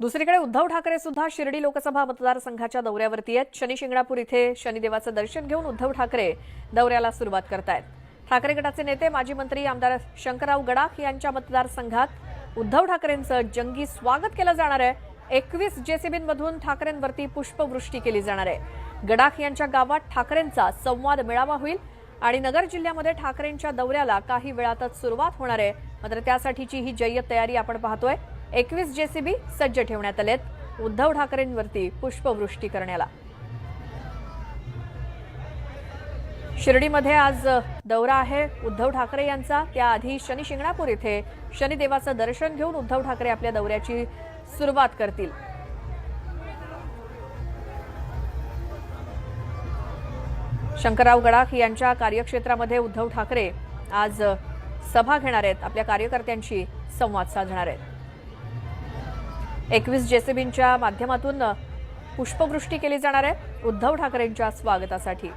दुसरीकडे उद्धव ठाकरे सुद्धा शिर्डी लोकसभा मतदारसंघाच्या दौऱ्यावरती आहेत. शनी शिंगणापूर इथे शनिदेवाचं दर्शन घेऊन उद्धव ठाकरे दौऱ्याला सुरुवात करतायत. ठाकरे गटाचे नेते माजी मंत्री आमदार शंकरराव गडाख यांच्या मतदारसंघात उद्धव ठाकरेंचं जंगी स्वागत केलं जाणार आहे. एकवीस जेसीबींमधून ठाकरेंवरती पुष्पवृष्टी केली जाणार आहे. गडाख यांच्या गावात ठाकरेंचा संवाद मेळावा होईल आणि नगर जिल्ह्यामध्ये ठाकरेंच्या दौऱ्याला काही वेळातच सुरुवात होणार आहे. मात्र त्यासाठीची ही जय्यत तयारी आपण पाहतोय. एकवीस जेसीबी सज्ज ठेवण्यात आलेत. उद्धव ठाकरेंवरती पुष्पवृष्टी करण्याला. शिर्डीमध्ये आज दौरा आहे. उद्धव ठाकरे यांचा. त्याआधी शनी शिंगणापूर इथे शनिदेवाचं दर्शन घेऊन उद्धव ठाकरे आपल्या दौऱ्याची सुरुवात करतील. शंकरराव गडाख यांच्या कार्यक्षेत्रामध्ये उद्धव ठाकरे आज सभा घेणार आहेत. आपल्या कार्यकर्त्यांशी संवाद साधणार आहेत. एकवीस जेसीबींच्या माध्यमातून पुष्पवृष्टी केली जाणार आहे. उद्धव ठाकरेंच्या स्वागतासाठी.